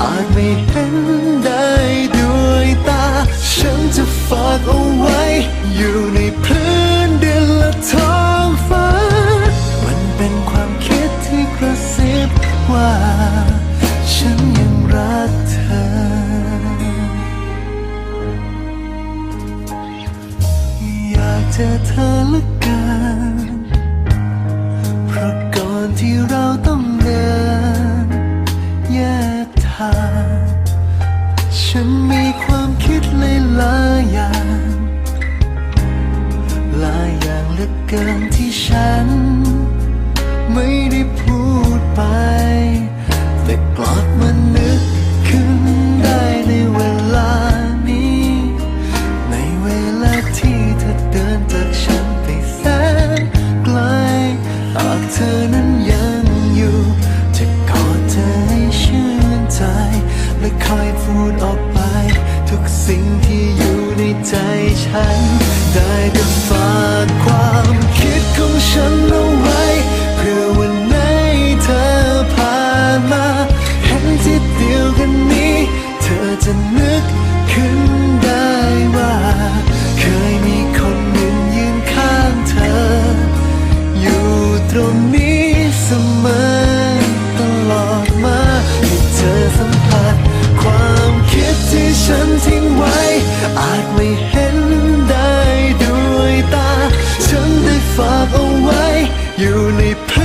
อาจไม่เห็นได้ด้วยตา ฉันจะฝากเอาไว้ อยู่ในพื้นดินและท้องฟ้า มันเป็นความคิดที่กระซิบว่า ฉันยังรักเธอ อยากเจอเธอเหลือเกินเพราะก่อนที่เรา ความคิดลหลายอย่างหลายอย่างเหลือเกินที่ฉัน ไม่ได้พูดไป ฉัน ได้แต่ฝากความคิดของฉันเอาไว้ อ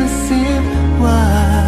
perceive why.